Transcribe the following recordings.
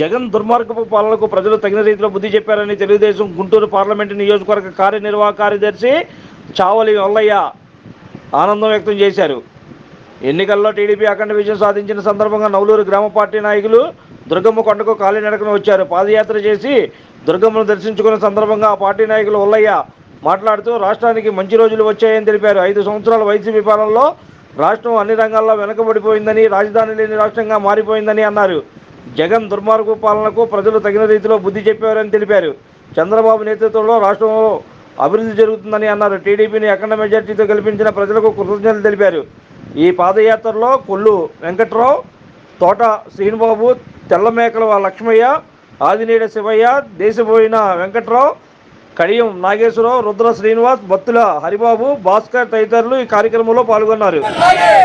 జగన్ దుర్మార్గపు పాలనకు ప్రజలు తగిన రీతిలో బుద్ధి చెప్పారని తెలుగుదేశం గుంటూరు పార్లమెంటు నియోజకవర్గ కార్యనిర్వాహక కార్యదర్శి చావలి వల్లయ్య ఆనందం వ్యక్తం చేశారు. ఎన్నికల్లో టీడీపీ అఖండ విజయం సాధించిన సందర్భంగా నవలూరు గ్రామ పార్టీ నాయకులు దుర్గమ్మ కొండకు కాలినడకన వచ్చారు. పాదయాత్ర చేసి దుర్గమ్మను దర్శించుకున్న సందర్భంగా ఆ పార్టీ నాయకులు వల్లయ్య మాట్లాడుతూ రాష్ట్రానికి మంచి రోజులు వచ్చాయని తెలిపారు. ఐదు సంవత్సరాల వైసీపీ పాలనలో రాష్ట్రం అన్ని రంగాల్లో వెనుకబడిపోయిందని రాజధాని లేని రాష్ట్రంగా మారిపోయిందని అన్నారు. జగన్ దుర్మార్గు పాలనకు ప్రజలు తగిన రీతిలో బుద్ధి చెప్పారని తెలిపారు. చంద్రబాబు నేతృత్వంలో రాష్ట్రంలో అభివృద్ధి జరుగుతుందని అన్నారు. టీడీపీని అఖండ మెజార్టీతో గెలిపించిన ప్రజలకు కృతజ్ఞతలు తెలిపారు. ఈ పాదయాత్రలో కొల్లు వెంకట్రావు తోట శ్రీనుబాబు తెల్లమేకల లక్ష్మయ్య ఆదినేడ శివయ్య దేశపోయిన వెంకట్రావు కడియం నాగేశ్వరరావు రుద్ర శ్రీనివాస్ బత్తుల హరిబాబు భాస్కర్ తదితరులు ఈ కార్యక్రమంలో పాల్గొన్నారు.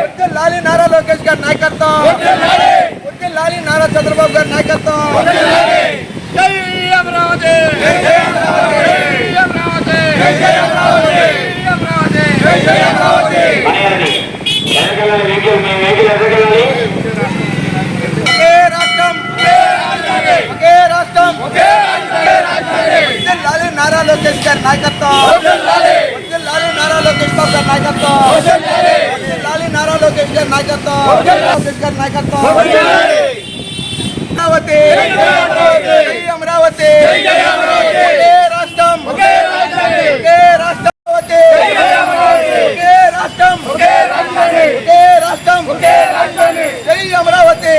వద్దు లాలి నారా లోకేష్ గారి నాయకత్వం. వద్దు లాలి నారా చంద్రబాబు గారి నాయకత్వం. జై అమరావతి జై అమరావతి జై అమరావతి జై అమరావతి జై అమరావతి ఒకే రాష్ట్రం ఒకే రాష్ట్రం వద్దు లాలి నారా లోకేష్ గారి నాయకత్వం వద్దు లాలి నారా లోకేష్ బాబు గారి నాయకత్వం వద్దు లాలి నారా లోకేష్ గారి నాయకత్వం లోకేష్ గారి నాయకత్వం అమరావతి జై అమరావతి ఒకే రాష్ట్రం ఒకే రాష్ట్రం ఒకే రాష్ట్రం ఒకే రాష్ట్రం జై అమరావతి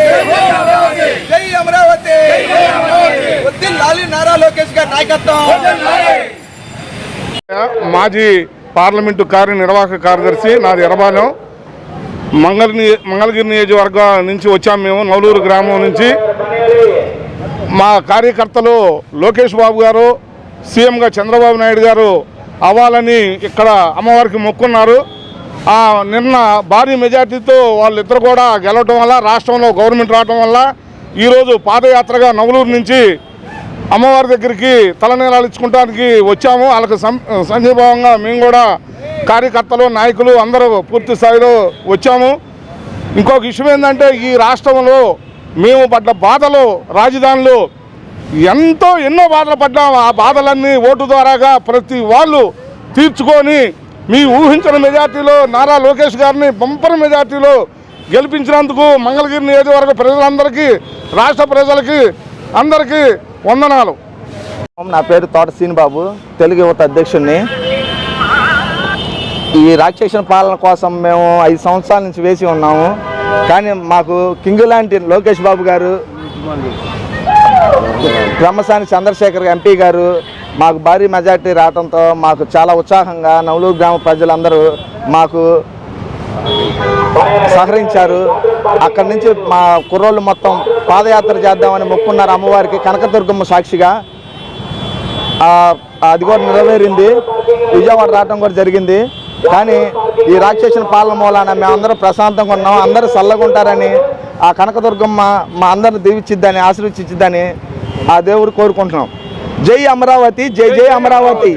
జై అమరావతి వద్దు లాలి నారా లోకేష్ గారి నాయకత్వం మాజీ పార్లమెంటు కార్యనిర్వాహక కార్యదర్శి నాది ఎర్రబాలెం. మంగళని మంగళగిరి నియోజకవర్గం నుంచి వచ్చాము మేము నవలూరు గ్రామం నుంచి. మా కార్యకర్తలు లోకేష్ బాబు గారు సీఎంగా చంద్రబాబు నాయుడు గారు అవ్వాలని ఇక్కడ అమ్మవారికి మొక్కున్నారు. నిన్న భారీ మెజార్టీతో వాళ్ళిద్దరు కూడా గెలవటం వల్ల రాష్ట్రంలో గవర్నమెంట్ రావటం వల్ల ఈరోజు పాదయాత్రగా నవలూరు నుంచి అమ్మవారి దగ్గరికి తలనీలాలు ఇచ్చుకోవడానికి వచ్చాము. వాళ్ళకి సంఘీభావంగా మేము కూడా కార్యకర్తలు నాయకులు అందరూ పూర్తి స్థాయిలో వచ్చాము. ఇంకొక విషయం ఏంటంటే ఈ రాష్ట్రంలో మేము పడ్డ బాధలు రాజధానులు ఎంతో ఎన్నో బాధలు పడ్డాము ఆ బాధలన్నీ ఓటు ద్వారాగా ప్రతి వాళ్ళు తీర్చుకొని మీ ఊహించిన మెజార్టీలో నారా లోకేష్ గారిని బంపర్ మెజార్టీలో గెలిపించినందుకు మంగళగిరి నియోజకవర్గ ప్రజలందరికీ రాష్ట్ర ప్రజలకి అందరికీ వందనాలు. నా పేరు తోట బాబు తెలుగు యువత అధ్యక్షుడిని. ఈ రాక్షస పాలన కోసం మేము ఐదు సంవత్సరాల నుంచి వేసి ఉన్నాము. కానీ మాకు కింగ్ లాంటి లోకేష్ బాబు గారు బ్రహ్మసాని చంద్రశేఖర్ ఎంపీ గారు మాకు భారీ మెజార్టీ రావడంతో మాకు చాలా ఉత్సాహంగా నవలూరు గ్రామ ప్రజలందరూ మాకు సహకరించారు. అక్కడి నుంచి మా కుర్రోళ్ళు మొత్తం పాదయాత్ర చేద్దామని మొక్కున్నారు అమ్మవారికి కనకదుర్గమ్మ సాక్షిగా. అది కూడా నెరవేరింది. విజయవాడ రావడం కూడా జరిగింది. కానీ ఈ రాక్షసుని పాలన మూలాన మేమందరం ప్రశాంతంగా ఉన్నాం. అందరూ చల్లగా ఉంటారని ఆ కనకదుర్గమ్మ మా అందరిని దీవించిద్దని ఆశీర్వదించిద్దని ఆ దేవుడు కోరుకుంటున్నాం. జై అమరావతి జై జై అమరావతి.